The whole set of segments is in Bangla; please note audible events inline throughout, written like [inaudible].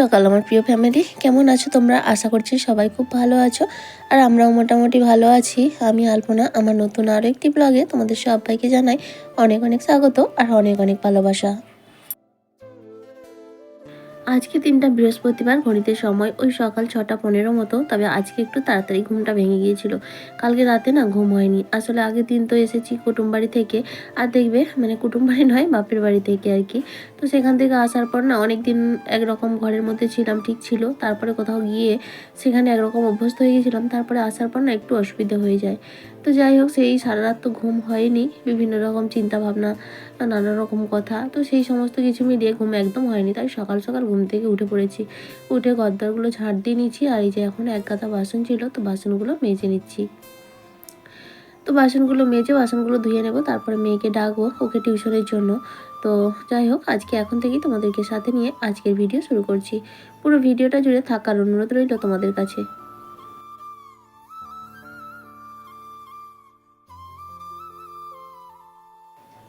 সকাল, আমার প্রিয় ফ্যামিলি কেমন আছো তোমরা? আশা করছি সবাই খুব ভালো আছো। আর আমরাও মোটামুটি ভালো আছি। আমি আলপনা, আমার নতুন আরও একটি ব্লগে তোমাদের সবাইকে জানাই অনেক অনেক স্বাগত আর অনেক অনেক ভালোবাসা। আজকে দিনটা বৃহস্পতিবার, ঘড়িতে সময় ওই সকাল ছটা পনেরো মতো, তবে আজকে একটু তাড়াতাড়ি ঘুমটা ভেঙে গিয়েছিল। কালকে রাতে না ঘুম হয়নি। আসলে আগের দিন তো এসেছি কুটুম বাড়ি থেকে। আর দেখবে মানে কুটুম বাড়ি নয়, বাপের বাড়ি থেকে আর কি। তো সেখান থেকে আসার পর না অনেক দিন একরকম ঘরের মধ্যে ছিলাম, ঠিক ছিল। তারপরে কোথাও গিয়ে সেখানে একরকম অভ্যস্ত হয়ে গেছিলাম তারপরে আসার পর না একটু অসুবিধা হয়ে যায়। তো যাই হোক, সেই সারা রাত তো ঘুম হয়নি। বিভিন্ন রকম চিন্তা ভাবনা নানা রকম কথা। তো সেই সমস্ত কিছু মিলিয়ে ঘুম একদম হয়নি। তাই সকাল সকাল ঘুম থেকে উঠে পড়েছি। উঠে গদ্দারগুলো ঝাড় দিয়ে নিচ্ছি আর এই যে এখন এক গাদা বাসন ছিল, তো বাসনগুলো মেজে নিচ্ছি। তো বাসনগুলো মেজে বাসনগুলো ধুয়ে নেব। তারপরে মেয়েকে ডাকবো ওকে টিউশনের জন্য। তো যাই হোক, আজকে এখন থেকেই তোমাদেরকে সাথে নিয়ে আজকের ভিডিও শুরু করছি। পুরো ভিডিওটা জুড়ে থাকার অনুরোধ রইল তোমাদের কাছে।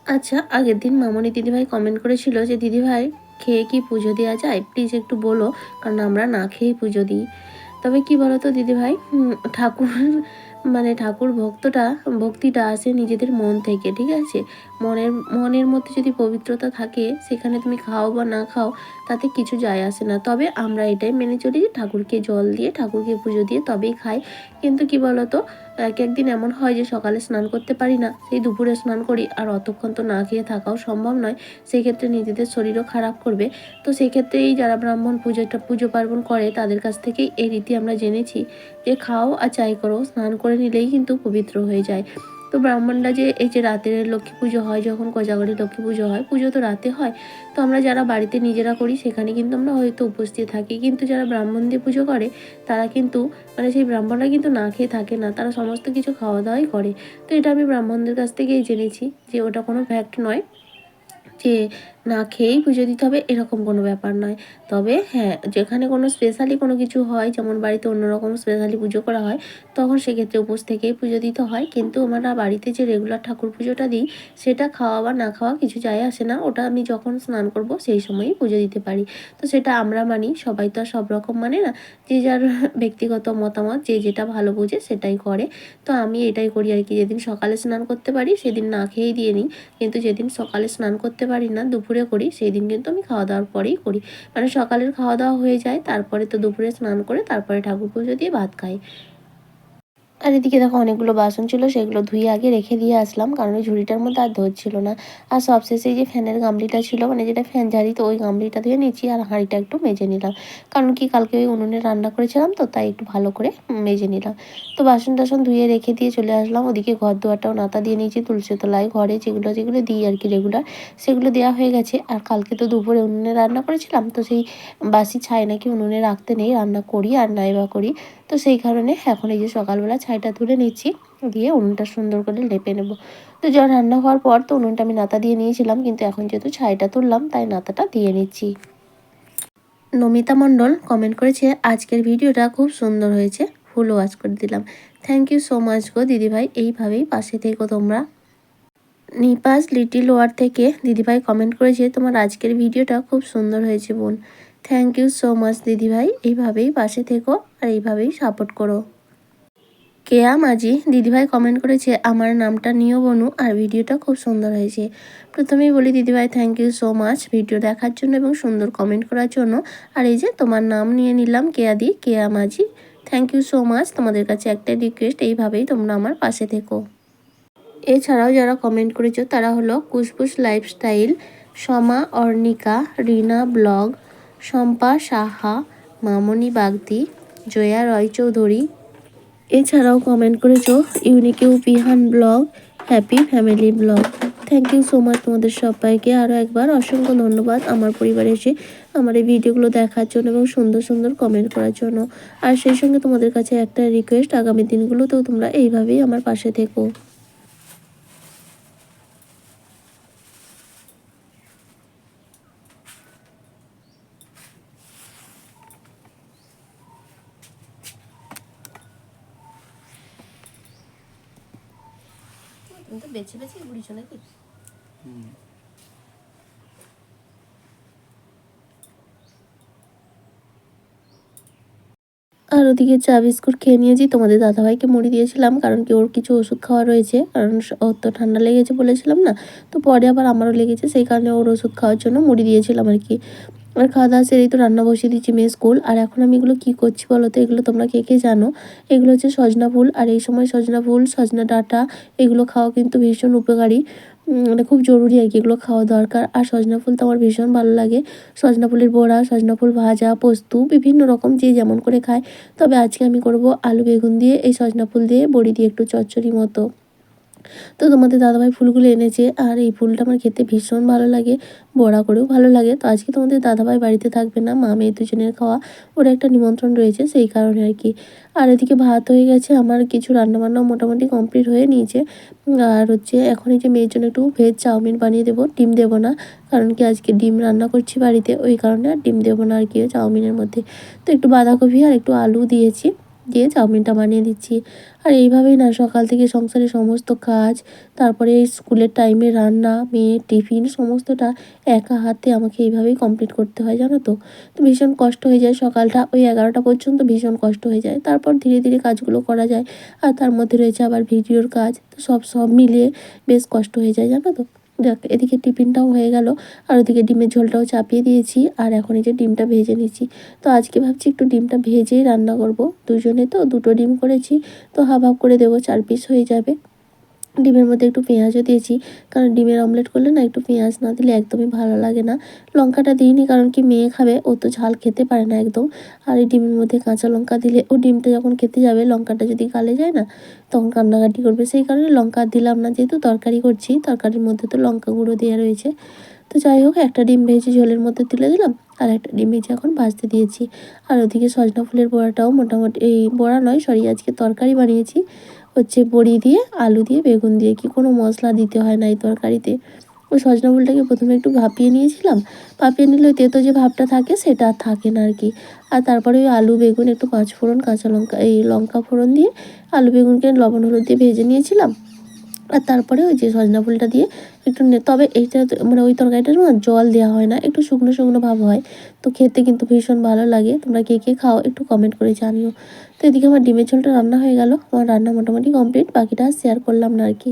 আচ্ছা আগের দিন মামনি দিদিভাই কমেন্ট করেছিল যে, দিদিভাই, খেয়ে কি পুজো দেওয়া যায়? প্লিজ একটু বলো, কারণ আমরা না খেয়েই পুজো দিই। তবে কি বলো তো দিদিভাই ঠাকুর মানে ঠাকুর ভক্তটা, ভক্তিটা আসে নিজেদের মন থেকে, ঠিক আছে? মনের মনের মধ্যে যদি পবিত্রতা থাকে, সেখানে তুমি খাও বা না খাও, তাতে কিছু যায় আসে না। তবে আমরা এটাই মেনে চলি যে ঠাকুরকে জল দিয়ে, ঠাকুরকে পুজো দিয়ে তবেই খাই। কিন্তু কি বলতো, এক একদিন এমন হয় যে সকালে স্নান করতে পারি না, সেই দুপুরে স্নান করি, আর অতক্ষণ তো না খেয়ে থাকাও সম্ভব নয়। সেক্ষেত্রে নিজেদের শরীরও খারাপ করবে। তো সেক্ষেত্রে এই যারা ব্রাহ্মণ পুজোটা, পুজো পার্বণ করে, তাদের কাছ থেকেই এই রীতি আমরা জেনেছি যে খাও আর চাই করো, স্নান করে নিলেই কিন্তু পবিত্র হয়ে যায়। তো ব্রাহ্মণরা যে এই যে রাতের লক্ষ্মী পুজো হয়, যখন কোজাগরি লক্ষ্মী পুজো হয়, পুজো তো রাতে হয়। তো আমরা যারা বাড়িতে নিজেরা করি, সেখানে কিন্তু আমরা হয়তো উপস্থিত থাকি। কিন্তু যারা ব্রাহ্মণ দিয়ে পুজো করে, তারা কিন্তু মানে সেই ব্রাহ্মণরা কিন্তু না খেয়ে থাকে না, তারা সমস্ত কিছু খাওয়া দাওয়াই করে। তো এটা আমি ব্রাহ্মণদের কাছ থেকেই জেনেছি যে ওটা কোনো ফ্যাক্ট নয় যে না খেয়েই পুজো দিতে হবে, এরকম কোনো ব্যাপার নয়। তবে হ্যাঁ যেখানে কোনো স্পেশালি কোনো কিছু হয়, যেমন বাড়িতে অন্যরকম স্পেশালি পুজো করা হয়, তখন সেক্ষেত্রে উপোস থেকেই পুজো দিতে হয়। কিন্তু আমরা বাড়িতে যে রেগুলার ঠাকুর পুজোটা দিই, সেটা খাওয়া বা না খাওয়া কিছু যায় আসে না। ওটা আমি যখন স্নান করব, সেই সময়ই পুজো দিতে পারি। তো সেটা আমরা মানি, সবাই তো আর সব রকম মানে না, যে যার [laughs] ব্যক্তিগত মতামত, যে যেটা ভালো বোঝে সেটাই করে। তো আমি এটাই করি আর কি, যেদিন সকালে স্নান করতে পারি, সেদিন না খেয়েই দিয়ে নিই। কিন্তু যেদিন সকালে স্নান করতে পারি না, দুপুরে করি সেই দিন কিন্তু আমি খাওয়া দাওয়ার পরেই করি। মানে সকালের খাওয়া দাওয়া হয়ে যায়, তারপরে তো দুপুরে স্নান করে তারপরে ঠাকুর পুজো দিয়ে ভাত খাই। আর এদিকে দেখো অনেকগুলো বাসন ছিল, সেগুলো ধুয়ে আগে রেখে দিয়ে আসলাম, কারণ ওই ঝুড়িটার মধ্যে আর ধরছিল না। আর সবশেষে যে ফ্যানের গামলিটা ছিল মানে যেটা ফ্যান ঝাড়ি, তো ওই গামলিটা ধুয়ে নিচ্ছি আর হাঁড়িটা একটু মেজে নিলাম। কারণ কি, কালকে ওই উনুনে রান্না করেছিলাম তো, তাই একটু ভালো করে মেজে নিলাম। তো বাসন টাসন ধুয়ে রেখে দিয়ে চলে আসলাম। ওদিকে ঘর দুয়ারটাও নাতা দিয়ে নিয়েছি, তুলসী তলায় ঘরে যেগুলো যেগুলো দিই আর কি রেগুলার সেগুলো দেওয়া হয়ে গেছে। আর কালকে তো দুপুরে উনুনে রান্না করেছিলাম, তো সেই বাসি ছাই নাকি উনুনে রাখতে নেই, রান্না করি আর নাই বা করি। তো সেই কারণে এখন এই যে সকালবেলা ছাইটা তুলে নিচ্ছি, দিয়ে উনুনটা সুন্দর করে লেপে নেব। তো যা রান্না হওয়ার পর তো উনুনটা আমি নাতা দিয়ে নিয়েছিলাম, কিন্তু এখন যেহেতু ছাইটা তুললাম, তাই নাতাটা দিয়ে নিচ্ছি। নমিতা মণ্ডল কমেন্ট করেছে, আজকের ভিডিওটা খুব সুন্দর হয়েছে ফুল ওয়াচ করে দিলাম। থ্যাংক ইউ সো মাচ গো দিদিভাই, এইভাবেই পাশে থেকো তোমরা। নিপাস লিটিল ওয়ার থেকে দিদিভাই কমেন্ট করেছে, তোমার আজকের ভিডিওটা খুব সুন্দর হয়েছে বোন। থ্যাংক ইউ সো মাচ দিদিভাই, এইভাবেই পাশে থেকো। আর এইভাবেই সাপোর্ট করো। কেয়া মাঝি, দিদিভাই কমেন্ট করেছে, আমার নামটা নিও বনু, আর ভিডিওটা খুব সুন্দর হয়েছে। প্রথমেই বলি, দিদিভাই thank you so much video দেখার জন্য এবং সুন্দর কমেন্ট করার জন্য। আর এই যে তোমার নাম নিয়ে নিলাম, কেয়া দি, কেয়া মাঝি থ্যাংক ইউ সো মাচ তোমাদের কাছে একটাই রিকোয়েস্ট এইভাবেই তোমরা আমার পাশে থেকো। এছাড়াও যারা কমেন্ট করেছ, তারা হলো কুসবুস লাইফস্টাইল সমা অর্ণিকা, রিনা ব্লগ, শম্পা সাহা, মামনি বাগদি জয়া রয় চৌধুরী। এছাড়াও কমেন্ট করেছ unique Bihan blog happy family blog. Thank you so much তোমাদের সবাইকে। আরও একবার অসংখ্য ধন্যবাদ আমার পরিবারে এসে আমার এই ভিডিওগুলো দেখার জন্য এবং সুন্দর সুন্দর কমেন্ট করার জন্য। আর সেই সঙ্গে তোমাদের কাছে একটা রিকোয়েস্ট আগামী দিনগুলোতেও তোমরা এইভাবেই আমার পাশে থেকো। বেছে বেছে ঘুরিছো নাকি আর ওদিকে চা বিস্কুট খেয়ে নিয়েছি। তোমাদের দাদাভাইকে মুড়ি দিয়েছিলাম কারণ কি ওর কিছু ওষুধ খাওয়া রয়েছে। কারণ ওর তো ঠান্ডা লেগেছে বলেছিলাম না। তো পরে আবার আমারও লেগেছে সেই কারণে ওর ওষুধ খাওয়ার জন্য মুড়ি দিয়েছিলাম আর কি। আর খাওয়া দাওয়া সেরেই তো রান্না বসিয়ে দিচ্ছি মেয়ে স্কুল। আর এখন আমি এগুলো কী করছি বলো তো? এগুলো তোমরা কে কে জানো? এগুলো হচ্ছে সজনা ফুল। আর এই সময় সজনা ফুল, সজনা ডাঁটা, এগুলো খাওয়া কিন্তু ভীষণ উপকারী। মানে খুব জরুরি আর কি এগুলো খাওয়া দরকার। আর সজনা ফুল তো আমার ভীষণ ভালো লাগে। সজনা ফুলের বড়া, সজনা ফুল ভাজা, পোস্তু, বিভিন্ন রকম যে যেমন করে খায়। তবে আজকে আমি করব আলু বেগুন দিয়ে, এই সজনা ফুল দিয়ে বড়ি দিয়ে একটু চচ্চড়ি মতো। তো তোমাদের দাদাভাই ফুলগুলো এনেছে, আর এই ফুলটা আমার খেতে ভীষণ ভালো লাগে, বড়া করেও ভালো লাগে। তো আজকে তোমাদের দাদাভাই বাড়িতে থাকবে না, মা মেয়ে দুজনের খাওয়া, ওর একটা নিমন্ত্রণ রয়েছে সেই কারণে আর কি। আর এদিকে ভাত হয়ে গেছে, আমার কিছু রান্নাবান্নাও মোটামুটি কমপ্লিট হয়ে নিয়েছে। আর হচ্ছে এখন এই যে মেয়ের জন্য একটু ভেজ চাউমিন বানিয়ে দেবো, ডিম দেবো না, কারণ কি আজকে ডিম রান্না করছি বাড়িতে, ওই কারণে আর ডিম দেবো না আর কি চাউমিনের মধ্যে। তো একটু বাঁধাকপি আর একটু আলু দিয়েছি। দিয়ে চাউমিনটা বানিয়ে দিচ্ছি। আর এইভাবেই না সকাল থেকে সংসারের সমস্ত কাজ, তারপরে স্কুলের টাইমে রান্না, মেয়ে, টিফিন সমস্তটা একা হাতে আমাকে এইভাবেই কমপ্লিট করতে হয়, জানো তো? তো ভীষণ কষ্ট হয়ে যায় সকালটা, ওই এগারোটা পর্যন্ত ভীষণ কষ্ট হয়ে যায়। তারপর ধীরে ধীরে কাজগুলো করা যায়, আর তার মধ্যে রয়েছে আবার ভিডিওর কাজ, তো সব সব মিলিয়ে বেশ কষ্ট হয়ে যায়, জানো তো? দেখ, এদিকে টিফিনটাও হয়ে গেল, আর ওদিকে ডিমের ঝোলটাও চাপিয়ে দিয়েছি, আর এখন এই যে ডিমটা ভেজে নিয়েছি। তো আজকে ভাবছি একটু ডিমটা ভেজেই রান্না করব। দুজনে তো দুটো ডিম করেছি, তো হাফ হাফ করে দেবো, চার পিস হয়ে যাবে। ডিমের মধ্যে একটু পেঁয়াজও দিয়েছি। কারণ ডিমের অমলেট করলে না একটু পেঁয়াজ না দিলে একদমই ভালো লাগে না। লঙ্কাটা দিইনি কারণ কি মেয়ে খাবে, ও তো ঝাল খেতে পারে না একদম। আর এই ডিমের মধ্যে কাঁচা লঙ্কা দিলে ও ডিমটা যখন খেতে যাবে, লঙ্কাটা যদি গালে যায় না, তখন কান্নাকাটি করবে। সেই কারণে লঙ্কা দিলাম না, যেহেতু তরকারি করছি, তরকারির মধ্যে তো লঙ্কা গুঁড়ো দেওয়া রয়েছে। তো যাই হোক, একটা ডিম ভেজে ঝোলের মধ্যে তুলে দিলাম, আর একটা ডিম ভেজে এখন ভাজতে দিয়েছি। আর ওদিকে সজনা ফুলের বড়াটাও মোটামুটি, এই বড়া নয়, সরি, আজকে তরকারি বানিয়েছি। হচ্ছে বড়ি দিয়ে, আলু দিয়ে, বেগুন দিয়ে। কি কোনো মশলা দিতে হয় না এই তরকারিতে? ওই সজনা ফুলটাকে প্রথমে একটু ভাপিয়ে নিয়েছিলাম। ভাপিয়ে নিলে তেতো যে ভাবটা থাকে, সেটা আর থাকে না আর কি। আর তারপরে ওই আলু, বেগুন, একটু পাঁচফোড়ন কাঁচা লঙ্কা, এই লঙ্কা ফোড়ন দিয়ে আলু, বেগুনকে লবণ, হলুদ দিয়ে ভেজে নিয়েছিলাম। আর তারপরে ওই যে সজনা ফুলটা দিয়ে একটু তবে এইটা মানে ওই তরকারিটা না জল দেওয়া হয় না, একটু শুকনো শুকনো ভাব হয়। তো খেতে কিন্তু ভীষণ ভালো লাগে। তোমরা কে কে খাও একটু কমেন্ট করে জানিও। তো এদিকে আমার ডিমের ঝোলটা রান্না হয়ে গেল। আমার রান্না মোটামুটি কমপ্লিট বাকিটা শেয়ার করলাম না আর কি।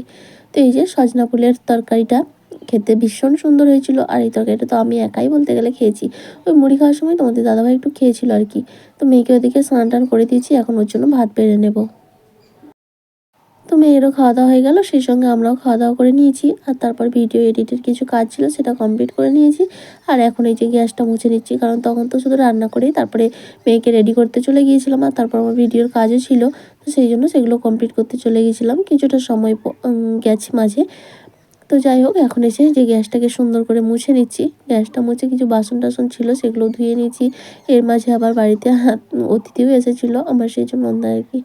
তো এই যে সজনা ফুলের তরকারিটা খেতে ভীষণ সুন্দর হয়েছিল। আর এই তরকারিটা তো আমি একাই বলতে গেলে খেয়েছি। ওই মুড়ি খাওয়ার সময় তোমাদের দাদাভাই একটু খেয়েছিল আর কি। তো মেয়েকে ওদিকে স্নান টান করে দিয়েছি, এখন ওর জন্য ভাত বেড়ে নেব। মেয়েরও খাওয়া দাওয়া হয়ে গেল, সেই সঙ্গে আমরাও খাওয়া দাওয়া করে নিয়েছি। আর তারপর ভিডিও এডিটের কিছু কাজ ছিল, সেটা কমপ্লিট করে নিয়েছি। আর এখন এই যে গ্যাসটা মুছে নিচ্ছি, কারণ তখন তো শুধু রান্না করেই তারপরে মেয়েকে রেডি করতে চলে গিয়েছিলাম আর তারপর আমার ভিডিওর কাজও ছিল। তো সেই জন্য সেগুলো কমপ্লিট করতে চলে গিয়েছিলাম কিছুটা সময় গেছে মাঝে। তো যাই হোক, এখন এসে যে গ্যাসটাকে সুন্দর করে মুছে নিচ্ছি, গ্যাসটা মুছে কিছু বাসন টাসন ছিল, সেগুলো ধুয়ে নিচ্ছি এর মাঝে আবার বাড়িতে অতিথিও এসেছিল, আমার সেই জন্য আর কি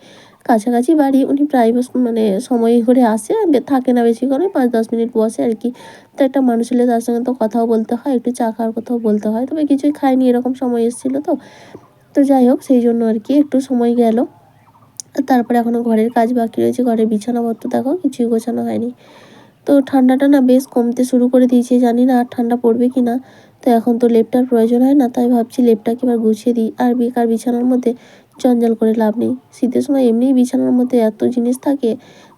কাছাকাছি বাড়ি, উনি প্রায় মানে সময় করে আসে থাকে না বেশি করে পাঁচ দশ মিনিট বসে আর কি। তো একটা মানুষ হলে তার সঙ্গে তো কথাও বলতে হয়, একটু চা খাওয়ার কথাও বলতে হয়, তবে কিছুই খায়নি, এরকম সময় এসেছিল তো। তো যাই হোক, সেই জন্য আর কি, একটু সময় গেল। তারপরে এখনও ঘরের কাজ বাকি রয়েছে, ঘরের বিছানাপত্র দেখো, কিছুই গোছানো হয়নি। তো ঠান্ডাটা না বেশ কমতে শুরু করে দিয়েছে, জানি না আর ঠান্ডা পড়বে কি না। তো এখন তো লেপটার প্রয়োজন হয় না, তাই ভাবছি লেপটাকে এবার গুছিয়ে দিই। আর বেকার বিছানার মধ্যে জঞ্জাল করে লাভ নেই। শীতের সময় এমনিই বিছানার মধ্যে এত জিনিস থাকে,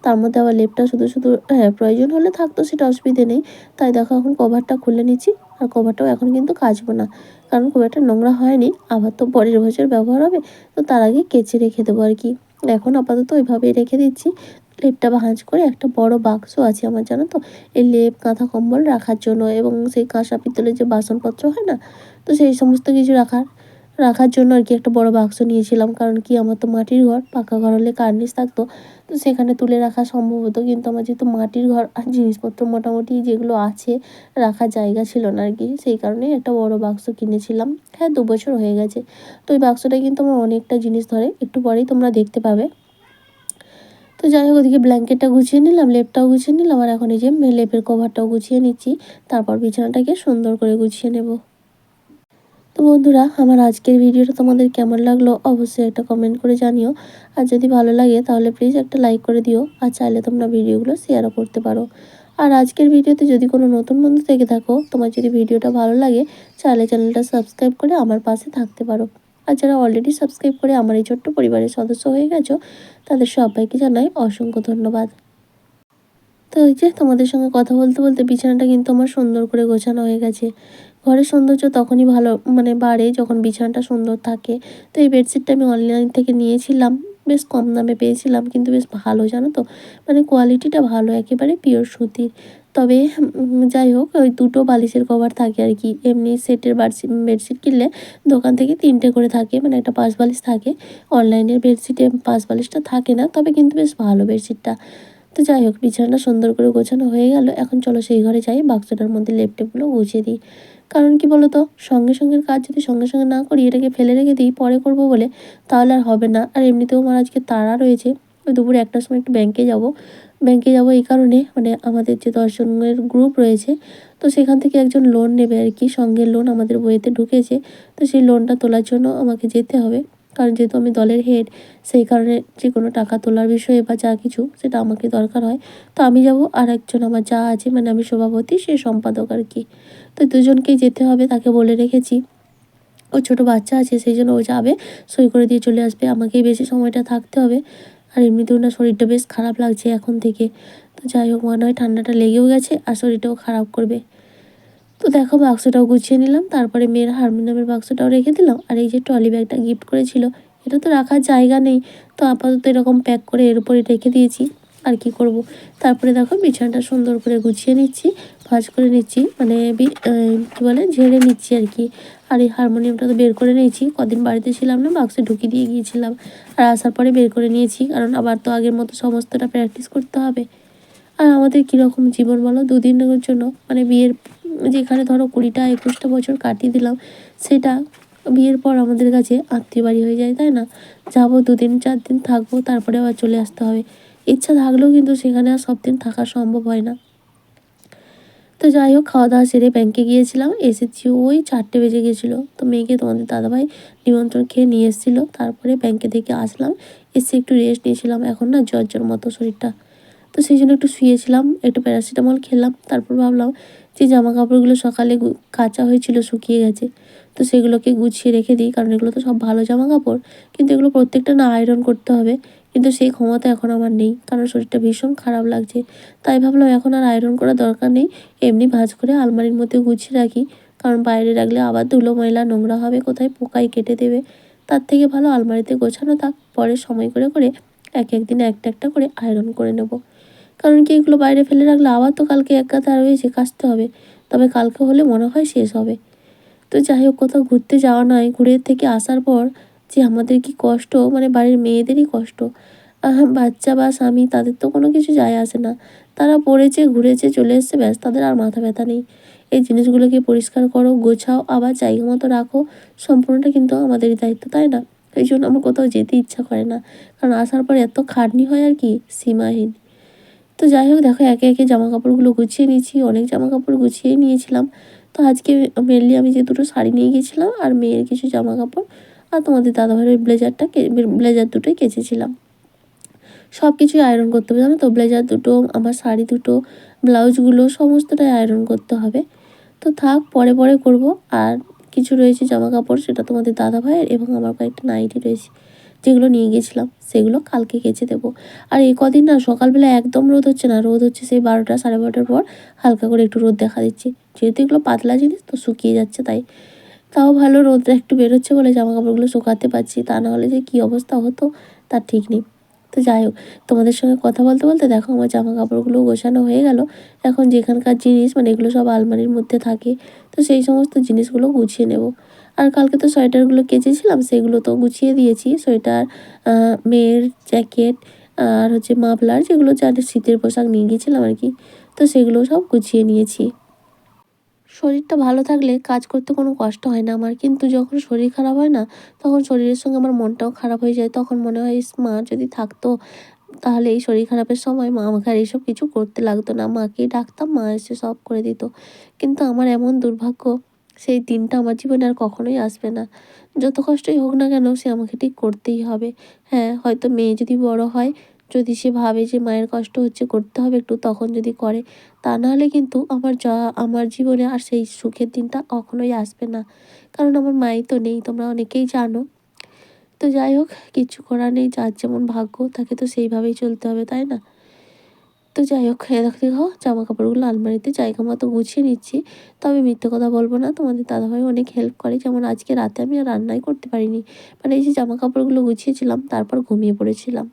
তার মধ্যে আবার লেপটা শুধু শুধু হ্যাঁ প্রয়োজন হলে থাকতো, সেটা অসুবিধে নেই। তাই দেখো, এখন কভারটা খুলে নিচ্ছি, আর কভারটাও এখন কিন্তু কাচবো না, কারণ খুব একটা নোংরা হয়নি, আবার তো পরের বছর ব্যবহার হবে, তো তার আগে কেচে রেখে দেবো আর কি। এখন আপাতত ওইভাবেই রেখে দিচ্ছি। লেপটা ভাঁজ করে একটা বড় বাক্স আছে আমার, জানো তো? এই লেপ কাঁথা কম্বল রাখার জন্য, এবং সেই কাঁসা পিতলের যে বাসনপত্র হয় না, তো সেই সমস্ত কিছু রাখার। রাখার জন্য আর কি একটা বড় বাক্স নিয়েছিলাম, কারণ কি আমার তো মাটির ঘর, পাকা ঘর হলে কার্নিস থাকতো। তো সেখানে তুলে রাখা সম্ভব হতো, কিন্তু আমার যেহেতু মাটির ঘর আর জিনিসপত্র মোটামুটি যেগুলো আছে রাখার জায়গা ছিল না আর কি, সেই কারণেই একটা বড় বাক্স কিনেছিলাম। হ্যাঁ দু বছর হয়ে গেছে। তো ওই বাক্সটা কিন্তু আমার অনেকটা জিনিস ধরে, একটু পরেই তোমরা দেখতে পাবে। তো যাই হোক, ওদিকে ব্ল্যাঙ্কেটটা গুছিয়ে নিলাম, লেপটাও গুছিয়ে নিলাম, আর এখন এই যে লেপের কভারটাও গুছিয়ে নিচ্ছি। তারপর বিছানাটাকে সুন্দর করে গুছিয়ে নেব। বন্ধুরা, আমার আজকের ভিডিওটা তোমাদের কেমন লাগল অবশ্যই একটা কমেন্ট করে জানিও। আর যদি ভালো লাগে তাহলে প্লিজ একটা লাইক করে দিও আর চাইলে তোমরা ভিডিওগুলো শেয়ারও করতে পারো। আর আজকের ভিডিওতে যদি কোনো নতুন বন্ধু থেকে থাকো, তোমার যদি ভিডিওটা ভালো লাগে চাইলে চ্যানেলটা সাবস্ক্রাইব করে আমার পাশে থাকতে পারো। আর যারা অলরেডি সাবস্ক্রাইব করে আমার এই ছোট্ট পরিবারের সদস্য হয়ে গেছো, তাদের সবাইকে জানাই অসংখ্য ধন্যবাদ। তো ওই যে তোমাদের সঙ্গে কথা বলতে বলতে বিছানাটা কিন্তু আমার সুন্দর করে গোছানো হয়ে গেছে। ঘরের সৌন্দর্য তখনই ভালো মানে বাড়ে যখন বিছানাটা সুন্দর থাকে। তো এই বেডশিটটা আমি অনলাইন থেকে নিয়েছিলাম, বেশ কম দামে পেয়েছিলাম, কিন্তু বেশ ভালো, জানো তো? মানে কোয়ালিটিটা ভালো, একেবারে পিওর সুতির। তবে যাই হোক, ওই দুটো বালিশের কভার থাকে আর কি। এমনি সেটের বাডশিট বেডশিট কিনলে দোকান থেকে তিনটে করে থাকে মানে একটা পাঁচ বালিশ থাকে। অনলাইনের বেডশিটে পাঁচ বালিশটা থাকে না, তবে কিন্তু বেশ ভালো বেডশিটটা। তো যাই হোক, বিছানাটা সুন্দর করে গোছানো হয়ে গেল। এখন চলো সেই ঘরে যাই, বাক্সটার মধ্যে লেপটেপগুলো গুছিয়ে দিই। কারণ কি বলতো? সঙ্গে সঙ্গে কাজ যদি সঙ্গে সঙ্গে না করি, এটাকে ফেলে রেখে দিই, পরে করব বলে, তাহলে আর হবে না। আর এমনিতেও আমার আজকে তাড়া রয়েছে। দুপুরে একটার সময় একটু ব্যাংকে যাব। ব্যাংকে যাব এই কারণে মানে আমাদের যে দশজনের গ্রুপ রয়েছে, তো সেখান থেকে একজন লোন নেবে আর কি। সঙ্গে লোন আমাদের বইয়েতে ঢুকেছে। তো সেই লোনটা তোলার জন্য আমাকে যেতে হবে। কারণ যেহেতু আমি দলের হেড সেই কারণে যে কোনো টাকা তোলার বিষয়ে বা যা কিছু সেটা আমাকে দরকার হয়। তো আমি যাব আর একজন আমার যা আছে মানে আমি সভাপতি, সে সম্পাদক আর কি। তো দুজনকেই যেতে হবে, তাকে বলে রেখেছি। ও ছোট বাচ্চা আছে, সেই জন্য ও যাবে, সই করে দিয়ে চলে আসবে। আমাকেই বেশি সময়টা থাকতে হবে। আর এমনিতেও না শরীরটা বেশ খারাপ লাগছে এখন থেকে। তো যাই হোক, মনে হয় ঠান্ডাটা লেগেও গেছে, আর শরীরটাও খারাপ করবে। তো দেখো বাক্সটাও গুছিয়ে নিলাম, তারপরে মেয়ের হারমোনিয়ামের বাক্সটাও রেখে দিলাম, আর এই যে ট্রলি ব্যাগটা গিফট করেছিল, এটা তো রাখার জায়গা নেই, তো আপাতত এরকম প্যাক করে এর উপরে রেখে দিয়েছি, আর কি করব? তারপরে দেখো বিছানাটা সুন্দর করে গুছিয়ে নিচ্ছি, ভাজ করে নিচ্ছি মানে কি বলে, ঝেড়ে নিচ্ছি আর কি, আর এই হারমোনিয়ামটা তো বের করে নিয়েছি, কদিন বাড়িতে ছিলাম না, বাক্সে ঢুকিয়ে দিয়ে গিয়েছিলাম, আর আসার পরে বের করে নিয়েছি, কারণ আবার তো আগের মতো সমস্তটা প্র্যাকটিস করতে হবে, আর আমাদের কীরকম জীবন বলো, দুদিনের জন্য মানে বিয়ের যেখানে ধরো কুড়িটা, একুশটা বছর কাটিয়ে দিলাম, সেটা বিয়ের পর আমাদের কাছে আত্মীয় বাড়ি হয়ে যায়, তাই না? যাব দুদিন, চার দিন থাকব, তারপরে আবার চলে আসতে হবে। ইচ্ছা থাকলেও কিন্তু সেখানে আর সব দিন থাকা সম্ভব হয় না। তো যাই হোক খাওয়া দাওয়া সেরে ব্যাংকে গিয়েছিলাম, এসেছি ওই চারটে বেজে গেছিল তো মেয়েকে তোমাদের দাদাভাই নিমন্ত্রণ খেয়ে নিয়ে এসেছিল, তারপরে ব্যাংকে থেকে আসলাম, এসে একটু রেস্ট নিয়েছিলাম। এখন না জ্বর জ্বর মতো শরীরটা। তো সেই জন্য একটু শুয়েছিলাম, একটু প্যারাসিটামল খেলাম, তারপর ভাবলাম যে জামা কাপড়গুলো সকালে কাচা হয়েছিল, শুকিয়ে গেছে। তো সেগুলোকে গুছিয়ে রেখে দিই, কারণ এগুলো তো সব ভালো জামা কাপড় কিন্তু এগুলো প্রত্যেকটা না আয়রন করতে হবে, কিন্তু সেই ক্ষমতা এখন আমার নেই, কারণ শরীরটা ভীষণ খারাপ লাগছে। তাই ভাবলাম এখন আর আয়রন করার দরকার নেই, এমনি ভাঁজ করে আলমারির মধ্যে গুছিয়ে রাখি, কারণ বাইরে রাখলে আবার ধুলো, ময়লা, নোংরা হবে, কোথায় পোকাই কেটে দেবে। তার থেকে ভালো আলমারিতে গোছানো থাক, পরে সময় করে করে এক এক দিন একটা একটা করে আয়রন করে নেব। কারণ কি এগুলো বাইরে ফেলে রাখলে আবার তো কালকে এক গাদা রয়েছে কাচতে হবে। তবে কালকে হলে মনে হয় শেষ হবে। তো যাই হোক, কোথাও ঘুরতে যাওয়া নয়। ঘুরে থেকে আসার পর যে আমাদের কি কষ্ট মানে বাড়ির মেয়েদেরই কষ্ট। বাচ্চা বা স্বামী তাদের তো কোনো কিছু যায় আসে না। তারা পড়েছে, ঘুরেছে, চলে এসছে, ব্যাস, তাদের আর মাথা ব্যথা নেই। এই জিনিসগুলোকে পরিষ্কার করো, গোছাও, আবার জায়গা মতো রাখো। সম্পূর্ণটা কিন্তু আমাদেরই দায়িত্ব, তাই না? এই জন্য আমার কোথাও যেতে ইচ্ছা করে না। কারণ আসার পর এত খাটনি হয় আর কি, সীমাহীন। তো যাই হোক, দেখো একে একে জামা কাপড়গুলো গুছিয়ে নিয়েছি, অনেক জামা কাপড় গুছিয়েই নিয়েছিলাম। তো আজকে মেনলি আমি যে দুটো শাড়ি নিয়ে গেছিলাম আর মেয়ের কিছু জামা কাপড় আর তোমাদের দাদাভাইয়ের ব্লেজারটা ব্লেজার দুটোই কেচেছিলাম। সব কিছুই আয়রন করতে হবে, জানো তো? ব্লেজার দুটো, আমার শাড়ি দুটো, ব্লাউজগুলো সমস্তটাই আয়রন করতে হবে। তো থাক, পরে পরে করব। আর কিছু রয়েছে জামা কাপড় সেটা তোমাদের দাদাভাইয়ের এবং আমার কয়েকটা নাইটি রয়েছে। যেগুলো নিয়ে গেছিলাম সেগুলো কালকে কেচে দেবো। আর এই কদিন না সকালবেলা একদম রোদ হচ্ছে না, রোদ হচ্ছে সেই বারোটা সাড়ে বারোটার পর হালকা করে একটু রোদ দেখা দিচ্ছে। যেহেতু এগুলো পাতলা জিনিস, তো শুকিয়ে যাচ্ছে তাই। তাও ভালো রোদটা একটু বেরোচ্ছে বলে জামা কাপড়গুলো শুকাতে পারছি, তা না হলে যে কী অবস্থা হতো তার ঠিক নেই। তো যাই হোক, তোমাদের সঙ্গে কথা বলতে বলতে দেখো আমার জামা কাপড়গুলো গোছানো হয়ে গেল। এখন যেখানকার জিনিস মানে এগুলো সব আলমারির মধ্যে থাকে, তো সেই সমস্ত জিনিসগুলো গুছিয়ে নেব। আর কালকে তো সোয়েটারগুলো কেচেছিলাম, সেগুলো তো গুছিয়ে দিয়েছি। সোয়েটার মেয়ের জ্যাকেট আর হচ্ছে মাফলার, যেগুলো যাদের শীতের পোশাক নিয়ে গিয়েছিলাম আর কি। তো সেগুলো সব গুছিয়ে নিয়েছি। শরীরটা ভালো থাকলে কাজ করতে কোনো কষ্ট হয় না আমার, কিন্তু যখন শরীর খারাপ হয় না, তখন শরীরের সঙ্গে আমার মনটাও খারাপ হয়ে যায়। তখন মনে হয় মা, যদি থাকতো তাহলে এই শরীর খারাপের সময় মা আমাকে আর এইসব কিছু করতে লাগতো না। মাকেই ডাকতাম, মা এসে সব করে দিত। কিন্তু আমার এমন দুর্ভাগ্য সেই দিনটা আমার জীবনে আর কখনোই আসবে না। যত কষ্টই হোক না কেন সে আমাকে ঠিক করতেই হবে। হ্যাঁ হয়তো মেয়ে যদি বড় হয়, যদি সে ভাবে যে মায়ের কষ্ট হচ্ছে করতে হবে একটু তখন যদি করে, তা নাহলে কিন্তু আমার যা, আমার জীবনে আর সেই সুখের দিনটা কখনোই আসবে না। কারণ আমার মাই তো নেই, তোমরা অনেকেই জানো। তো যাই হোক কিচ্ছু করার নেই, যার যেমন ভাগ্য, তাকে তো সেইভাবেই চলতে হবে, তাই না? তো যাই হোক, খেয়ে রাখতে দেখো জামা কাপড়গুলো আলমারিতে জায়গা মতো গুছিয়ে নিচ্ছি। তবে মিথ্যে কথা বলব না, তোমাদের দাদাভাই অনেক হেল্প করে। যেমন আজকে রাতে আমি আর রান্নাই করতে পারিনি। মানে এই যে জামা কাপড়গুলো গুছিয়েছিলাম, তারপর ঘুমিয়ে পড়েছিলাম।